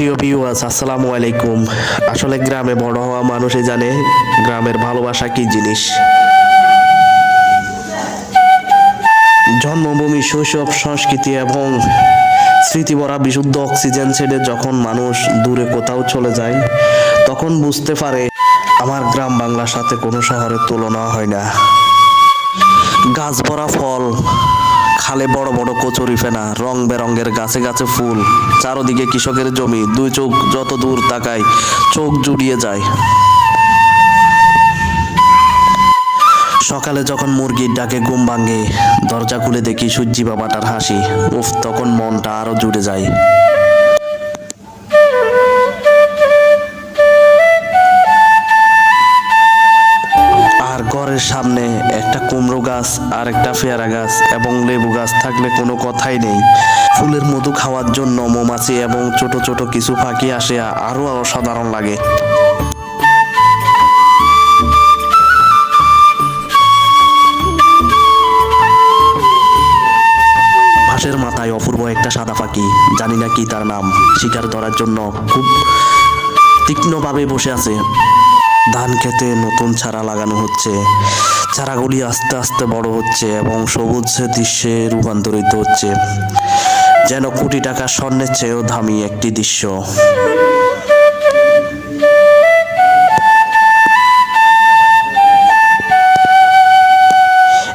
প্রিয় ভিউয়ার্স আসসালামু আলাইকুম। আসলে গ্রামে বড় হওয়া মানুষই জানে গ্রামের ভালোবাসা কি জিনিস। জন্মভূমি, শৈশব, সংস্কৃতি এবং স্মৃতি ভরা বিশুদ্ধ অক্সিজেন ছেড়ে যখন মানুষ দূরে কোথাও চলে যায়, তখন বুঝতে পারে আমার গ্রাম বাংলার সাথে কোনো শহরের তুলনা হয় না। গাছ ভরা ফল খালে বড় বড় কচুরি ফেনা, রং বেরঙের গাছে গাছে ফুল। চারদিকে কৃষকের জমি, দুই চোখ যত দূর তাকায়, চোখ জুড়িয়ে যায়। সকালে যখন মুরগির ডাকে ঘুম ভাঙে, দরজা খুলে দেখি সূর্যি বাবাটার হাসি। উফ, তখন মনটা আরও জুড়ে যায়। ঘরের সামনে একটা কুমড়ো গাছ আর একটা পেয়ারা গাছ এবং লেবু গাছ থাকলে কোনো কথাই নেই। ফুলের মধু খাওয়ার জন্য মৌমাছি এবং ছোট ছোট কিছু পাখি আসে আরও অসাধারণ লাগে। ঘাসের মাথায় অপূর্ব একটা সাদা পাখি, জানি না কি তার নাম, শিকার ধরার জন্য খুব তীক্ষ্ণভাবে বসে আছে। ধান খেতে নতুন চারা লাগানো হচ্ছে। চারাগুলি আস্তে আস্তে বড় হচ্ছে এবং সবুজ দৃশ্যে রূপান্তরিত হচ্ছে। যেন কোটি টাকা স্বর্ণের চেয়েও দামি একটি দৃশ্য।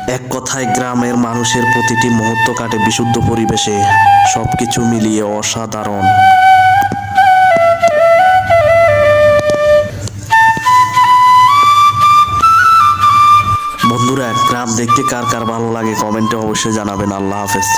এক কথায় গ্রামের মানুষের প্রতিটি মুহূর্ত কাটে বিশুদ্ধ পরিবেশে। সবকিছু মিলিয়ে অসাধারণ। বন্ধুরা গ্রাম দেখতে কার কার ভালো লাগে কমেন্টে অবশ্যই জানাবেন। আল্লাহ হাফেজ।